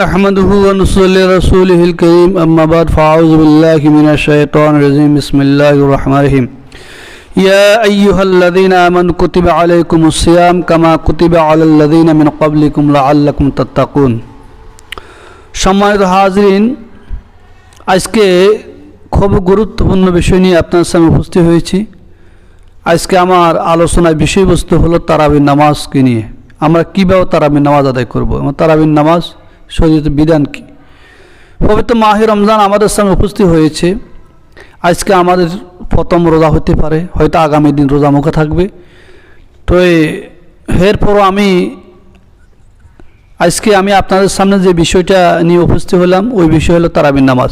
نحمده ونصلي رسوله الكريم أما بعد فأعوذ بالله من الشيطان الرجيم بسم الله الرحمن الرحيم يا أيها الذين آمنوا كتب عليكم الصيام كما كتب على الذين من قبلكم لعلكم تتقون সম্মানিত হাজরিন আজকে খুব গুরুত্বপূর্ণ বিষয় নিয়ে আপনার সামনে উপস্থিত হয়েছি আজকে আমার আলোচনার বিষয়বস্তু হলো তারাবির নামাজকে নিয়ে আমরা কীভাবে তারাবির নামাজ আদায় করবো এবং তারাবির নামাজ শরীয়তের বিধান কি? পবিত্র মাহে রমজান আমাদের সামনে উপস্থিত হয়েছে। আজকে আমাদের প্রথম রোজা হতে পারে, হয়তো আগামী দিন রোজা মুখে থাকবে। তো এরপরও আমি আজকে আমি আপনাদের সামনে যে বিষয়টা নিয়ে উপস্থিত হলাম, ওই বিষয় হলো তারাবির নামাজ।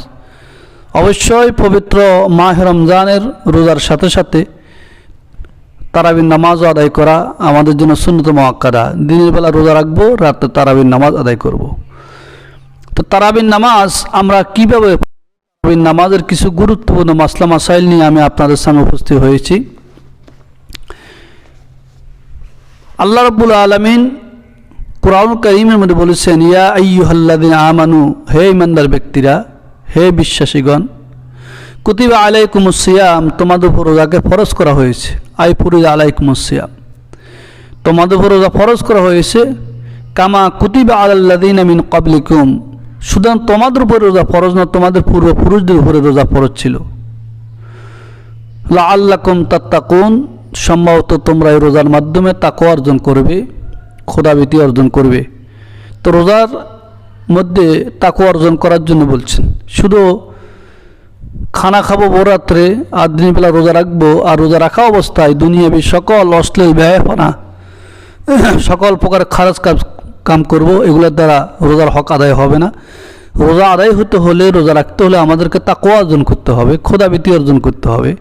অবশ্যই পবিত্র মাহ রমজানের রোজার সাথে সাথে তারাবির নামাজও আদায় করা আমাদের জন্য শূন্যত মহাক্কাদা দিনের বেলা রোজা রাখব, রাতে তারাবির নামাজ আদায় করব। তো তারাবিন নামাজ আমরা কীভাবে তারাবির নামাজের কিছু গুরুত্বপূর্ণ মাসলা, মাসাইল নিয়ে আমি আপনাদের সামনে উপস্থিত হয়েছি। আল্লাহ রব্বুল আলমিন কোরআন করিমের মধ্যে বলেছেন, ইয়া আইয়ুহাল্লাদিন আমানু হে ইমানদার ব্যক্তিরা, হে বিশ্বাসীগণ, কুতিবা আলাইকুম সিয়াম তোমাদের উপর রোজাকে ফরজ করা হয়েছে। আই ফুরিজ আলাইকুম সিয়াম। তোমাদের উপর রোজা ফরজ করা হয়েছে। কামা কুতিবা আলাল্লাদিন আমিন কবলিকুম সুতরাং তোমাদের উপরে রোজা ফরজ না, তোমাদের পূর্বপুরুষদের উপরে রোজা ফরজ ছিল। লা আল্লাকুম তাত্তাকুন, সম্ভবত তোমরা এই রোজার মাধ্যমে তাকো অর্জন করবে খোদাবিতি অর্জন করবে। তো রোজার মধ্যে তাকো অর্জন করার জন্য বলছেন, শুধু খানা খাব বরাত্রে আর দিনের বেলা রোজা রাখব, আর রোজা রাখা অবস্থায় দুনিয়াবি সকল অশ্লীল ব্যয়পনা সকল প্রকার খারাজ কাজ কাম করব, এগুলোর দ্বারা রোজার হক আদায় হবে না। রোজা আদায় হতে হলে, রোজা রাখতে হলে আমাদেরকে তাকো অর্জন করতে হবে খোদাবিতি অর্জন করতে হবে।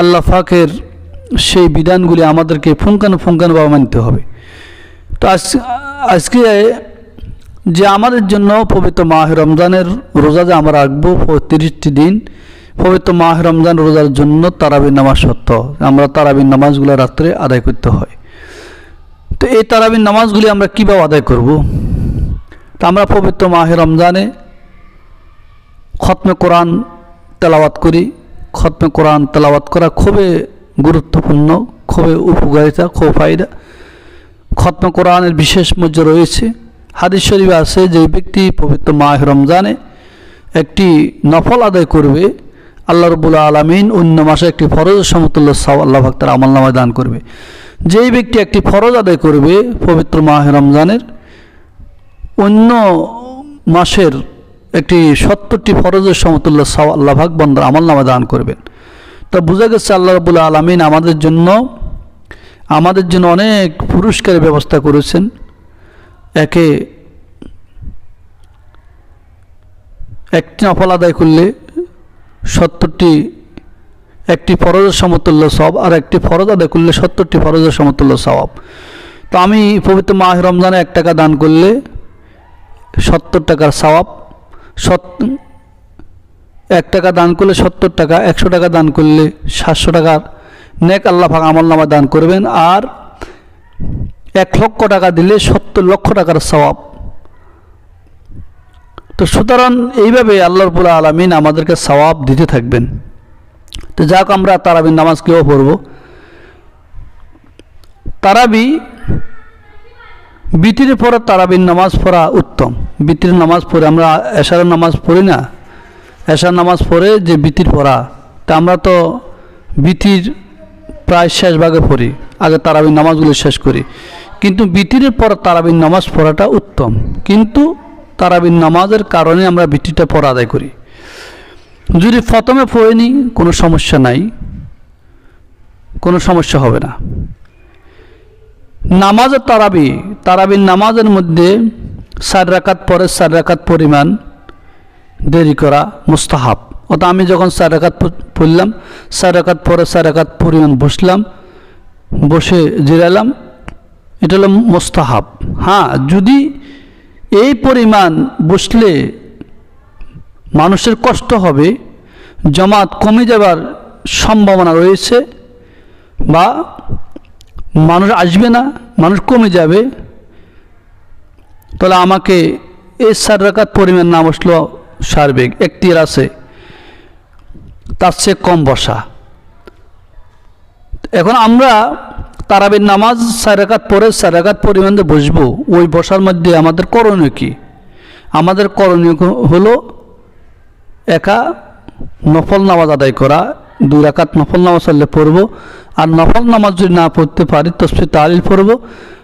আল্লাহ ফাকের সেই বিধানগুলি আমাদেরকে ফুঙ্কানো ফুঙ্কানোভাবে মানতে হবে। তো আজ, আজকে যে আমাদের জন্য পবিত্র মাহ রমজানের রোজা যে আমরা রাখব তিরিশটি দিন, পবিত্র মাহ রমজান রোজার জন্য তারাবির নামাজ সত্য আমরা তারাবির নামাজগুলো রাত্রে আদায় করতে হয়। তো এই তারাবির নামাজগুলি আমরা কীভাবে আদায় করব? তো আমরা পবিত্র মাহে রমজানে খতমে কোরআন তেলাওয়াত করি। খতমে কোরআন তেলাওয়াত করা খুবই গুরুত্বপূর্ণ, খুবই উপকারিতা খুব ফায়দা। খতম কোরআনের বিশেষ মর্য রয়েছে। হাদিস শরীফ আছে যে ব্যক্তি পবিত্র মাহ রমজানে একটি নফল আদায় করবে, আল্লাহ রবুল্লা আলমিন অন্য মাসে একটি ফরজ সমতুল্য সাউ আল্লাহ ভক্তের আমল নামায় দান করবে। যেই ব্যক্তি একটি ফরজ আদায় করবে পবিত্র মাহ রমজানের, অন্য মাসের একটি সত্তরটি ফরজের সমতুল্য আল্লাহ বন্দর আমল নামা দান করবেন। তা বোঝা গেছে আল্লাহ রবুল্লা আলমিন আমাদের জন্য আমাদের জন্য অনেক পুরস্কারের ব্যবস্থা করেছেন। একে একটি নফল আদায় করলে সত্তরটি একটি ফরজের সমতুল্য সব আর একটি ফরজ আদায় করলে সত্তরটি ফরজের সমতুল্য সবাব তো আমি পবিত্র মাহ রমজানে এক টাকা দান করলে সত্তর টাকার সবাব সত এক টাকা দান করলে সত্তর টাকা, একশো টাকা দান করলে সাতশো টাকার নেক আল্লাহ ফাঁক আমল নামা দান করবেন আর এক লক্ষ টাকা দিলে সত্তর লক্ষ টাকার সবাব তো সুতরাং এইভাবে আল্লাহ রবুল্লা আলমিন আমাদেরকে সবাব দিতে থাকবেন। তো যাক, আমরা তারাবির নামাজ কেউ পড়ব? তারাবি, বিতির পরে তারাবির নামাজ পড়া উত্তম। বিতির নামাজ পড়ে, আমরা এশারের নামাজ পড়ি না? এশার নামাজ পড়ে যে বিতির পড়া। তা আমরা তো বিতির প্রায় শেষ ভাগে পড়ি, আগে তারাবির নামাজগুলো শেষ করি। কিন্তু বিতিরের পর তারাবির নামাজ পড়াটা উত্তম। কিন্তু তারাবির নামাজের কারণে আমরা বিতিটা পড়া আদায় করি। যদি প্রথমে পড়ে নিই কোনো সমস্যা নাই। কোনো সমস্যা হবে না। নামাজের তারাবি, তারাবির নামাজের মধ্যে চার রাকাত পরে চার রাকাত পরিমাণ দেরি করা মুস্তাহাব। অর্থাৎ আমি যখন চার রাকাত পড়লাম, চার রাকাত পরে চার রাকাত পরিমাণ বসলাম, বসে জিরালাম, এটা হলো মোস্তাহাব। হ্যাঁ যদি এই পরিমাণ বসলে মানুষের কষ্ট হবে, জমাত কমে যাবার সম্ভাবনা রয়েছে বা মানুষ আসবে না, মানুষ কমে যাবে। তাহলে আমাকে এই চার রাকাত পরিমাণ নাম আসলো সার্বিক একটির আছে। তার চেয়ে কম বসা। এখন আমরা তারাবির নামাজ সার সারাকাত পরে সারাকাত পরিমাণে বসবো, ওই বসার মধ্যে আমাদের করণীয় কি? আমাদের করণীয় হলো একা নফল নামাজ আদায় করা, দুই রাকাত নফল নামাজ আল্লে পড়ব। আর নফল নামাজ যদি না পড়তে পারি, তসফি তালিল পড়ব।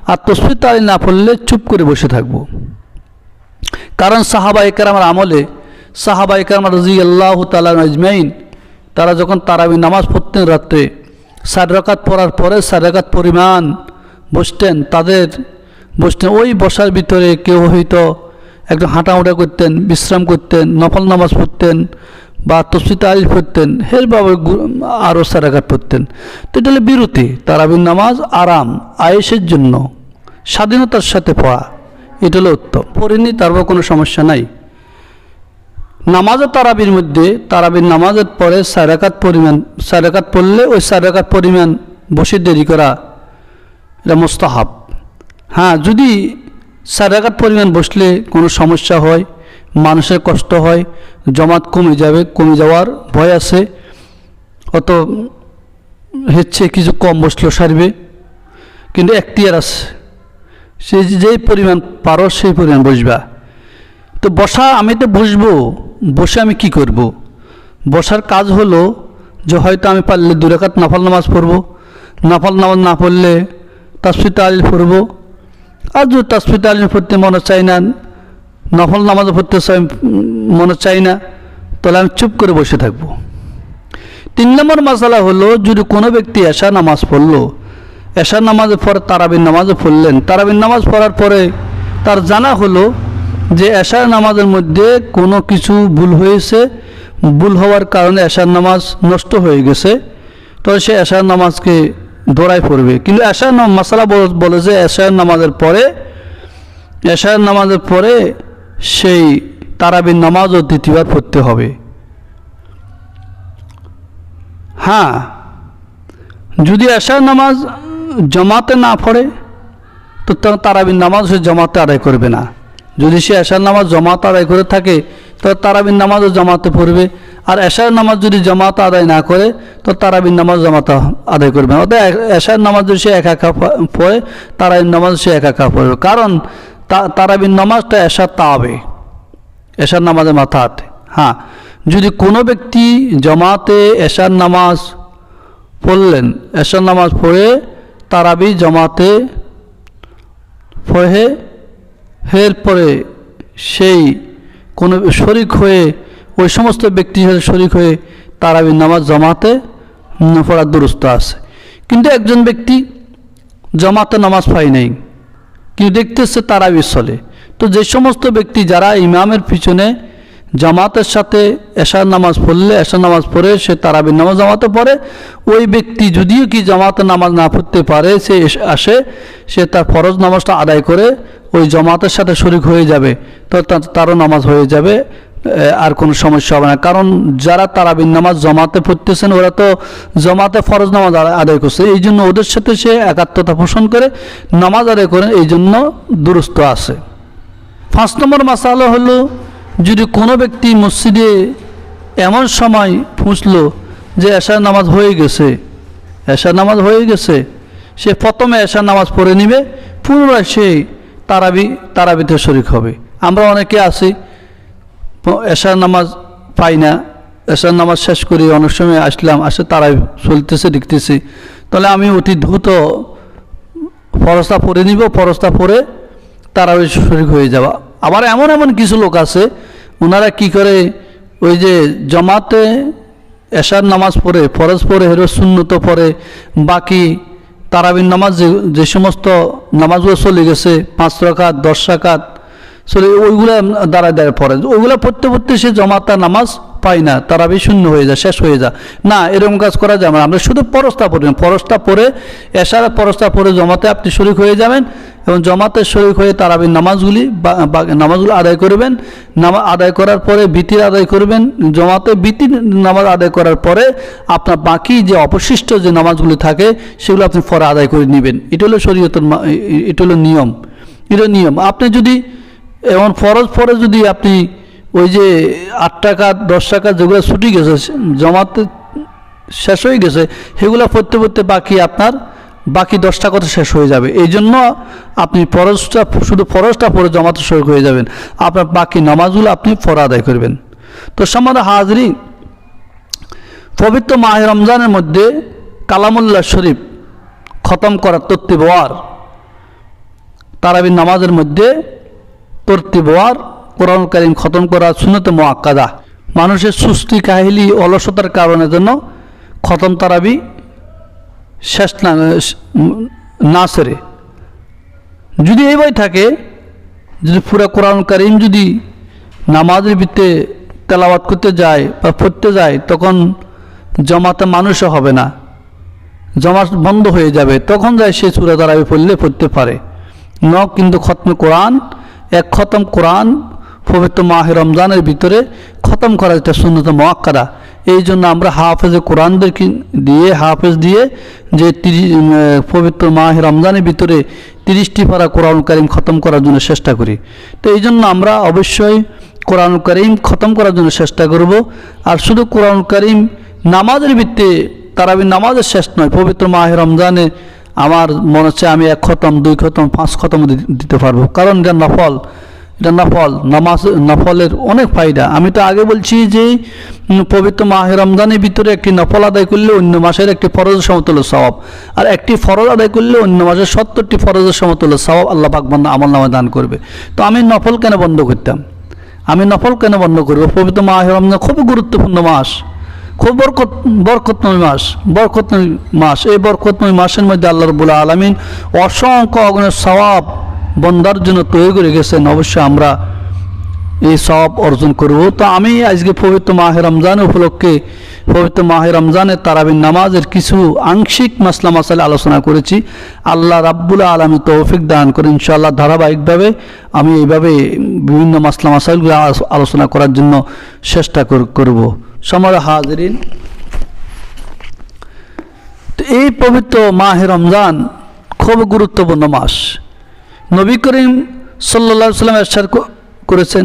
আর তসফি তালিল না পড়লে চুপ করে বসে থাকব। কারণ সাহাবা একরামার আমলে, সাহাবা একরাম রাজি আল্লাহ তালা তারা যখন তারাবি নামাজ পড়তেন রাত্রে সার রাকাত পড়ার পরে সার রাকাত পরিমাণ বসতেন, তাদের বসতেন, ওই বসার ভিতরে কেউ হয়তো একটু হাঁটাউটা করতেন, বিশ্রাম করতেন, নফল নামাজ পড়তেন বা তসফিতে আলিল পড়তেন হেরভাবে আরও সারাঘাট পড়তেন। তো এটা হলো বিরতি, তারাবির নামাজ আরাম আয়েসের জন্য, স্বাধীনতার সাথে পড়া, এটা হলো উত্তম। পড়িনি, তারপর কোনো সমস্যা নাই। নামাজও তারাবির মধ্যে, তারাবির নামাজের পরে সারাকাত পরিমাণ, সারাকাত পড়লে ওই সারাকাত পরিমাণ বসে দেরি করা, এটা মোস্তাহাব। হ্যাঁ যদি সারাকাত পরিমাণ বসলে কোনো সমস্যা হয়, মানুষের কষ্ট হয়, জমাত কমে যাবে, কমে যাওয়ার ভয় আছে, অত হচ্ছে কিছু কম বসলেও সারবে কিন্তু এখতিয়ার আছে, সে যেই পরিমাণ পারো সেই পরিমাণ বসবা তো বসা আমি তো বসবো, বসে আমি কি করব। বসার কাজ হলো যে হয়তো আমি পারলে দুরাকাত নাফাল নামাজ পড়ব, নাফাল নামাজ না পড়লে তাসফিত আলিল পড়ব আর যদি তাসফিত আলিল পড়তে মনে চাই না, নফল নামাজ পড়তে মনে চাই না, তাহলে আমি চুপ করে বসে থাকব। তিন নম্বর মশালা হলো, যদি কোনো ব্যক্তি এশা নামাজ পড়ল, এশা নামাজের পরে তারাবিন নামাজও পড়লেন তারাবিন নামাজ পড়ার পরে তার জানা হলো যে এশার নামাজের মধ্যে কোনো কিছু ভুল হয়েছে, ভুল হওয়ার কারণে এশার নামাজ নষ্ট হয়ে গেছে তবে সে এশার নামাজকে দৌড়াই পড়বে। কিন্তু এশার মশালা বলে যে এশার নামাজের পরে এশার নামাজের পরে সেই তারাবির নামাজও দ্বিতীয়বার পড়তে হবে। হ্যাঁ। যদি এশার নামাজ জমাতে না পড়ে, তো তারাবির নামাজ সে জমাতে আদায় করবে না। যদি সে এশার নামাজ জমাতে আদায় করে থাকে তাহলে তারাবির নামাজও জমাতে পড়বে। আর এশার নামাজ যদি জমাত আদায় না করে, তো তারাবির নামাজ জমাতে আদায় করবে না। অর্থাৎ এশার নামাজ যদি সে একা পড়ে, তারাবির নামাজ সে একা একা পড়বে। কারণ তারাবির নামাজটা এশার তাবে এশার নামাজের মাথাতে হ্যাঁ। যদি কোনো ব্যক্তি জমাতে এশার নামাজ পড়লেন, এশার নামাজ পড়ে তারাবি জমাতে পড়ে এর পরে সেই কোনো শরিক হয়ে ওই সমস্ত ব্যক্তির সাথে শরিক হয়ে তারাবির নামাজ জমাতে পড়ার দুরস্ত আছে। কিন্তু একজন ব্যক্তি জমাতে নামাজ পাই নাই, কিন্তু দেখতেছে তারাবির চলে। তো যে সমস্ত ব্যক্তি যারা ইমামের পিছনে জামাতের সাথে এশার নামাজ পড়লে, এশার নামাজ পড়ে, সে তারাবির নামাজ জামাতে পড়ে, ওই ব্যক্তি যদিও কি জামাতের নামাজ না পড়তে পারে, সে আসে, সে তার ফরজ নামাজটা আদায় করে, ওই জমাতের সাথে শরিক হয়ে যাবে, তো তারও নামাজ হয়ে যাবে আর কোনো সমস্যা হবে না। কারণ যারা তারাবিন নামাজ জমাতে পড়তেছেন, ওরা তো জমাতে ফরজ নামাজ আদায় করছে। এই জন্য ওদের সাথে সে একাত্মতা পোষণ করে, নামাজ আদায় করে, এই জন্য দুরস্ত আছে। পাঁচ নম্বর মাসালা হলো, যদি কোনো ব্যক্তি মসজিদে এমন সময় ফুঁসলো যে এশার নামাজ হয়ে গেছে, এশার নামাজ হয়ে গেছে, সে প্রথমে এশার নামাজ পড়ে নিবে, পুনরায় সে তারাবি, তারাবিতে শরিক হবে। আমরা অনেকে আছি এশার নামাজ পাই না। এশার নামাজ শেষ করি, অনেক সময় আসলাম, আসে তারাই চলতেছে, দেখতেছি। তাহলে আমি অতি দ্রুত ফরস্তা পরে নিব ফরস্তা পরে তারাবি শরিক হয়ে যাওয়া আবার এমন এমন কিছু লোক আছে ওনারা কি করে, ওই যে জমাতে এশার নামাজ পড়ে, ফরজ পড়ে হেরো শূন্যত পড়ে, বাকি তারাবিন নামাজ যে যে সমস্ত নামাজগুলো চলে গেছে, পাঁচ রাকাত, দশ রাকাত চলে ওইগুলো দাঁড়ায় দাঁড়ায় পড়ে। ওইগুলো পড়তে পড়তে সে জমাতা নামাজ পায় না, তারাবি শূন্য হয়ে যায়, শেষ হয়ে যায়। না, এরকম কাজ করা যাবে না। আমরা শুধু পরস্তা পড়বেন পরস্তা পরে এশার পরস্তা পরে জমাতে আপনি শরিক হয়ে যাবেন এবং জমাতে শরিক হয়ে তারাবির নামাজগুলি বা নামাজগুলো আদায় করবেন। নামাজ আদায় করার পরে বিতির আদায় করবেন। জমাতে বিতির নামাজ আদায় করার পরে আপনার বাকি যে অবশিষ্ট যে নামাজগুলি থাকে, সেগুলো আপনি পরে আদায় করে নেবেন। এটা হলো শরীয়তের এটা হলো নিয়ম। এটা নিয়ম। আপনি যদি এমন ফরজ পরে যদি আপনি ওই যে আট টাকা, দশ টাকা যেগুলো ছুটি গেছে, জমাতে শেষ হয়ে গেছে, সেগুলো পড়তে পড়তে বাকি আপনার, বাকি দশটা কথা শেষ হয়ে যাবে। এই জন্য আপনি ফরজটা, শুধু ফরজটা পরে জমাতে শুরু হয়ে যাবেন। আপনার বাকি নামাজগুলো আপনি পড়া আদায় করবেন। তো সমাদ হাজরি, পবিত্র মাহ রমজানের মধ্যে কালামুল্লাহ শরীফ খতম করার তত্ত্ববার তারাবির নামাজের মধ্যে তর্তিবার কোরআন করিম খতম করা সুনত মোয়াক্কাদা মানুষের সুস্থি, কাহিলি, অলসতার কারণে জন্য খতম তারাবি শেষ না না সেরে। যদি এই বই থাকে, যদি পুরো কোরআন করিম যদি নামাজের ভিত্তে তেলাওয়াত করতে যায় বা পড়তে যায়, তখন জমাতে মানুষও হবে না। জমা বন্ধ হয়ে যাবে। তখন যায় সে সুরা তারাবি পড়লে পড়তে পারে। ন কিন্তু খতমে কোরআন এক খতম কোরআন পবিত্র মাহে রমজানের ভিতরে খতম করা যেটা সুন্নত মোয়াক্কাদা এই জন্য আমরা হাফেজে কোরআনদেরকে দিয়ে, হাফেজ দিয়ে যে পবিত্র মাহে রমজানের ভিতরে তিরিশটি পারা কোরআন করিম খতম করার জন্য চেষ্টা করি। তো এই জন্য আমরা অবশ্যই কোরআন করিম খতম করার জন্য চেষ্টা করব। আর শুধু কোরআন করিম নামাজের ভিত্তে তারাবি নামাজের শেষ নয়, পবিত্র মাহে রমজানে আমার মনে হচ্ছে আমি এক খতম, দুই খতম, পাঁচ খতম দিতে পারব। কারণ এটা নফল এটা নফল। নামাজ, নফলের অনেক ফায়দা। আমি তো আগে বলছি যে পবিত্র মাহে রমজানের ভিতরে একটি নফল আদায় করলে অন্য মাসের একটি ফরজের সমতুল্য স্বভাব আর একটি ফরজ আদায় করলে অন্য মাসের সত্তরটি ফরজের সমতুল্য স্বভাব আল্লাহ পাকবান আমল নামে দান করবে। তো আমি নফল কেন বন্ধ করতাম? আমি নফল কেন বন্ধ করব? পবিত্র মাহে রমজান খুবই গুরুত্বপূর্ণ মাস। খুব বরকত, বরকতময় মাস বরকতময় মাস। এই বরকতময় মাসের মধ্যে আল্লাহ রবুল্লা আলমিন অসংখ্য অগণের সওয়াব বন্দার জন্য তৈরি করে গেছেন অবশ্যই আমরা এই সব অর্জন করব। তো আমি আজকে পবিত্র মাহে রমজান উপলক্ষে, পবিত্র মাহে রমজানের তারাবিন নামাজের কিছু আংশিক মাসলা মাসালে আলোচনা করেছি। আল্লাহ রাব্বুল আলমী তৌফিক দান করে ইনশাআল্লাহ ধারাবাহিকভাবে আমি এইভাবে বিভিন্ন মাসলা মাসাইলগুলো আলোচনা করার জন্য চেষ্টা কর- করব। সমর হাজরিন। তো এই পবিত্র মাহে রমজান খুব গুরুত্বপূর্ণ মাস। নবী করিম সাল্লা সাল্লাম এরশাদ করেছেন,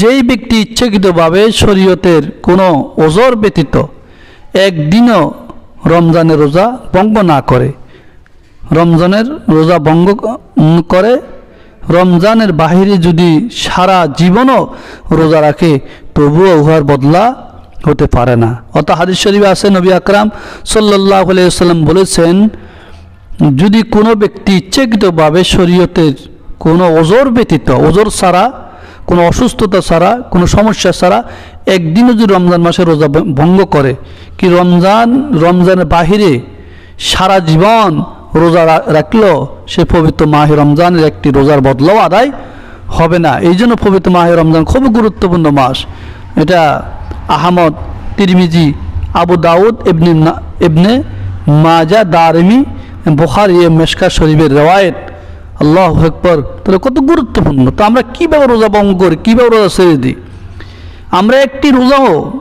যেই ব্যক্তি ইচ্ছাকৃতভাবে শরীয়তের কোনো ওজর ব্যতীত একদিনও রমজানের রোজা ভঙ্গ না করে, রমজানের রোজা ভঙ্গ করে, রমজানের বাহিরে যদি সারা জীবনও রোজা রাখে, তবুও উহার বদলা হতে পারে না। অত হাদিস শরীফে আছে, নবী আকরাম সাল্লাহ সাল্লাম বলেছেন, যদি কোনো ব্যক্তি ইচ্ছাকৃতভাবে শরীয়তের কোনো ওজোর ব্যতীত, ওজোর ছাড়া, কোনো অসুস্থতা ছাড়া, কোনো সমস্যা ছাড়া একদিনও যদি রমজান মাসে রোজা ভঙ্গ করে, কি রমজান, রমজানের বাহিরে সারা জীবন রোজা রাখলেও সে পবিত্র মাহে রমজানের একটি রোজার বদলাও আদায় হবে না। এই জন্য পবিত্র মাহে রমজান খুবই গুরুত্বপূর্ণ মাস। এটা আহমদ, তিরমিজি, আবু দাউদ ইবনে ইবনে মাজা, দারমি, বুখারি মেশকা শরীফের রেওয়ায়ত। আল্লাহ আকবর। তাহলে কত গুরুত্বপূর্ণ। তো আমরা কীভাবে রোজা ভঙ্গ করি? কীভাবে রোজা ছেড়ে দিই? আমরা একটি রোজাও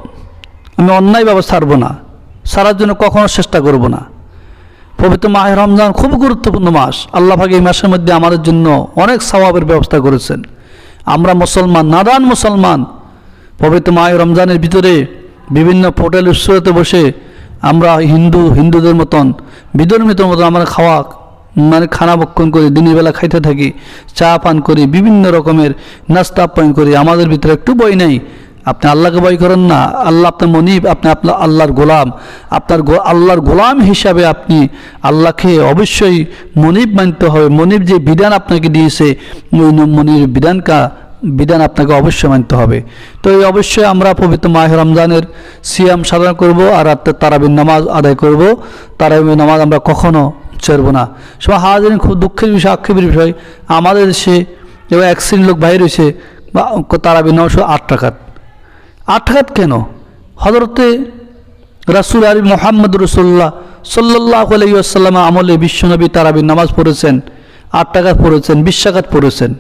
আমি অন্যায়ভাবে ছাড়বো না। সারার জন্য কখনো চেষ্টা করব না। পবিত্র মাহে রমজান খুব গুরুত্বপূর্ণ মাস। আল্লাহ ভাগে এই মাসের মধ্যে আমাদের জন্য অনেক স্বভাবের ব্যবস্থা করেছেন। আমরা মুসলমান, নাদান মুসলমান। পবিত্র মাহে রমজানের ভিতরে বিভিন্ন হোটেল উৎসবতে বসে আমরা হিন্দু হিন্দুদের মতন বিধর্মীদের মতন আমরা খাওয়া মানে খানা বক্ষণ করি, দিনের বেলা খাইতে থাকি, চা পান করি, বিভিন্ন রকমের নাস্তা আপ্যায়ন করি, আমাদের ভিতরে একটু বই নেই। আপনি আল্লাহকে ভয় করেন না, আল্লাহ আপনার মনিব, আপনি আপনার আল্লাহর গোলাম, আপনার আল্লাহর গোলাম হিসাবে আপনি আল্লাহকে অবশ্যই মনিব মানতে হবে। মনিব যে বিধান আপনাকে দিয়েছে ওই মনির বিধানকা বিধান আপনাকে অবশ্যই মানতে হবে। তো এই অবশ্যই আমরা পবিত্র মাহে রমজানের সিয়াম সাধনা করব আর রাত্রে তারাবির নামাজ আদায় করব। তারাবির নামাজ আমরা কখনো ছাড়ব না। সব হাজারিন খুব দুঃখের বিষয়, আক্ষেপের বিষয়। আমাদের দেশে এবার এক শ্রেণির লোক বাইরে রয়েছে বা তারাবির নামাজ আট টাকাত আট টাকাত কেন? হজরতে রাসুল আলী মোহাম্মদ রসুল্লাহ সাল্লাহ আলাইসাল্লাম আমলে বিশ্বনবী তারাবির নামাজ পড়েছেন, আট টাকাত পড়েছেন, বিশ টাকাত পড়েছেন।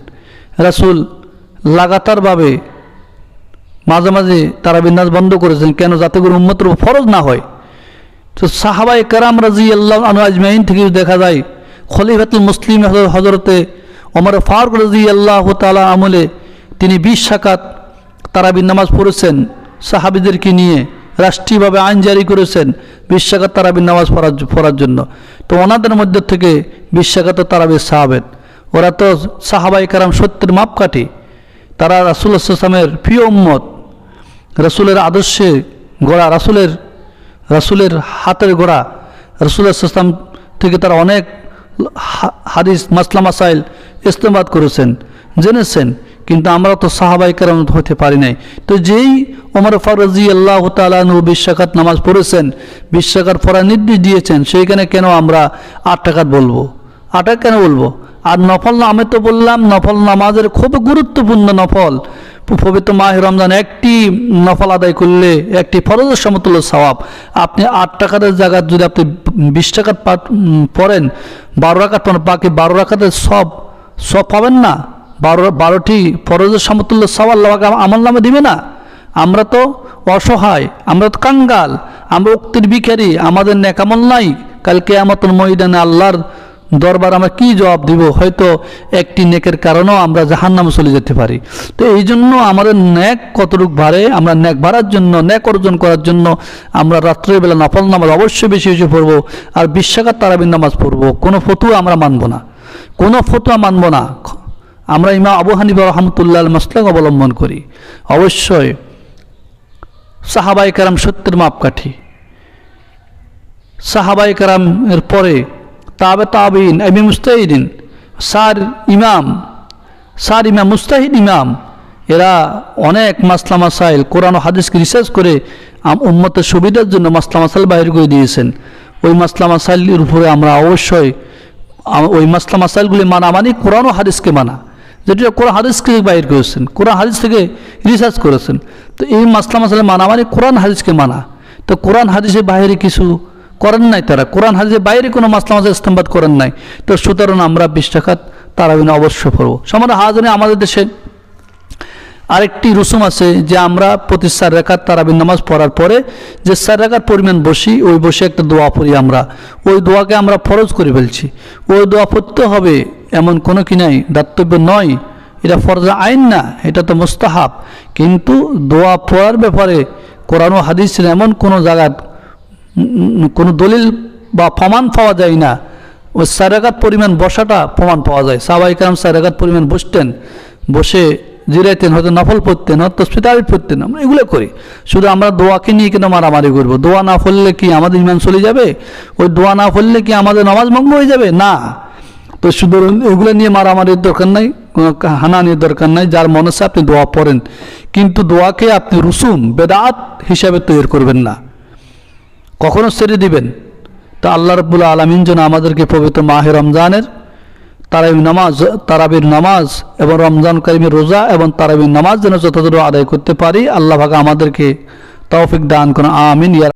রাসুল লাগাতারভাবে মাঝে মাঝে তারাবির নামাজ বন্ধ করেছেন, কেন যাতে করে উন্মতের ফরজ না হয়। তো সাহাবাই কারাম রাজি আল্লাহ আজমাইন থেকে দেখা যায়, খলিফাতুল মুসলিম হজরতে অমর ফারুক রাজি আল্লাহ তালা আমলে তিনি বিশ শাকাত তারাবির নামাজ পড়েছেন, সাহাবিদেরকে নিয়ে রাষ্ট্রীয়ভাবে আইন জারি করেছেন, বিশ শাকাত তারাবির নামাজ পড়ার পড়ার জন্য। তো ওনাদের মধ্যে থেকে বিশ শাকাত তারাবির সাহাবেদ। ওরা তো সাহাবাই কারাম সত্যের মাপকাঠি। তারা রাসুল আসলামের প্রিয় উম্মত। রসুলের আদর্শে গোড়া, রাসুলের রাসুলের হাতের গোড়া। রসুল ইসলাম থেকে তারা অনেক হাদিস, মাসলা, মাসাইল ইস্তেমাদ করেছেন, জেনেছেন। কিন্তু আমরা তো সাহাবাই কেরাম হতে পারি নাই। তো যেই ওমর ফারজি আল্লাহ তালু বিশ্বাকাত নামাজ পড়েছেন বিশ্বাকাত পড়ার নির্দেশ দিয়েছেন, সেইখানে কেন আমরা আট টাকাত বলব? আট কেন বলব? আর নফল আমি তো বললাম নফল নামাজের খুব গুরুত্বপূর্ণ নফল। পবিত্র মাহ রমজান একটি নফল আদায় করলে একটি ফরজের সমতুল্য সওয়াব। আপনি আট টাকার জায়গায় যদি আপনি বিশ টাকার পড়েন, বারো রাখাত পড়েন, বাকি বারো রাখাতের সব সব পাবেন না। বারো বারোটি ফরজের সমতুল্য সওয়াব আল্লাহ আমার নামে দিবে না। আমরা তো অসহায়, আমরা তো কাঙ্গাল, আমরা উক্তির ভিখারি, আমাদের নেকামল নাই। কালকে আমাদের ময়দানে আল্লাহর দরবার আমরা কি জবাব দিব? হয়তো একটি নেকের কারণেও আমরা জাহান নামে চলে যেতে পারি। তো এই জন্য আমাদের ন্যাক কতটুক বাড়ে আমরা ন্যাক বাড়ার জন্য ন্যাক অর্জন করার জন্য আমরা রাত্রেবেলা নফল নামাজ অবশ্যই বেশি বেশি পড়ব আর বিশ্বাকাত তারাবিন নামাজ পড়ব। কোনো ফতুয়া আমরা মানব না। কোনো ফতুয়া মানব না। আমরা ইমা আবু হানিবা রহমতুল্লাহ মাসলাক অবলম্বন করি। অবশ্যই সাহাবাই কারাম সত্যের মাপকাঠি। সাহাবাই কারামের পরে তাবে তাবিন এবি মুস্তাহিদিন। সার ইমাম সার ইমাম মুস্তাহিদ ইমাম, এরা অনেক মাসলা মাসাইল, কোরআন হাদিসকে রিসার্চ করে উম্মতের সুবিধার জন্য মাসলা মাসাইল বাহির করে দিয়েছেন। ওই মাসলা মাসাইলের উপরে আমরা অবশ্যই ওই মাসলা মাসাইলগুলি মানা মানে কোরআন হাদিসকে মানা। যেটা কোরআন হাদিসকে বাইর করেছেন, কোরআন হাদিস থেকে রিসার্চ করেছেন। তো এই মাসলা মাসাইল মানা মানে কোরআন হাদিসকে মানা। তো কোরআন হাদিসের বাইরে কিছু করেন নাই তারা। কোরআন হাদিসের বাইরে কোনো মাসলা ইস্তেমবাদ করেন নাই। তো সুতরাং আমরা বিশ টাকাত তারাবিন অবশ্যই পড়ব। সমান হাজনে আমাদের দেশে আরেকটি রুসুম আছে যে আমরা প্রতি চার রেখার তারাবিন নামাজ পড়ার পরে যে চার রেখার পরিমাণ বসি ওই বসে একটা দোয়া পড়ি আমরা। ওই দোয়াকে আমরা ফরজ করে ফেলছি। ওই দোয়া পড়তে হবে এমন কোনো কি নাই দাতব্য নয়। এটা ফরজা আইন না এটা তো মোস্তাহাব। কিন্তু দোয়া পড়ার ব্যাপারে কোরআন ও হাদিসের এমন কোনো জায়গার উম, কোনো দলিল বা প্রমাণ পাওয়া যায় না। ওই সারাগাত পরিমাণ বসাটা প্রমাণ পাওয়া যায়। সাবাই কালাম সারাগাত পরিমাণ বসতেন, বসে জিরাইতেন, হয়তো নফল পড়তেন, হয়তো স্পিতারি পড়তেন, আমরা এগুলো করি। শুধু আমরা দোয়াকে নিয়ে কেন মারামারি করব? দোয়া না পড়লে কি আমাদের ইমান চলে যাবে? ওই দোয়া না পড়লে কি আমাদের নামাজ ভঙ্গ হয়ে যাবে? না। তো শুধু এগুলো নিয়ে মারামারির দরকার নাই, কোনো হানানির দরকার নাই, যার মনে আপনি দোয়া পড়েন। কিন্তু দোয়াকে আপনি রুসুম, বেদাত হিসাবে তৈরি করবেন না। কখনো ছেড়ে দিবেন? তা আল্লাহ রব্বুল আলমিন যেন আমাদেরকে পবিত্র মাহে রমজানের তারাবি নামাজ, তারাবির নামাজ এবং রমজান করিমের রোজা এবং তারাবির নামাজ যেন যথাযথ আদায় করতে পারি। আল্লাহ ভাগা আমাদেরকে তৌফিক দান করেন। আমিন। ইয়া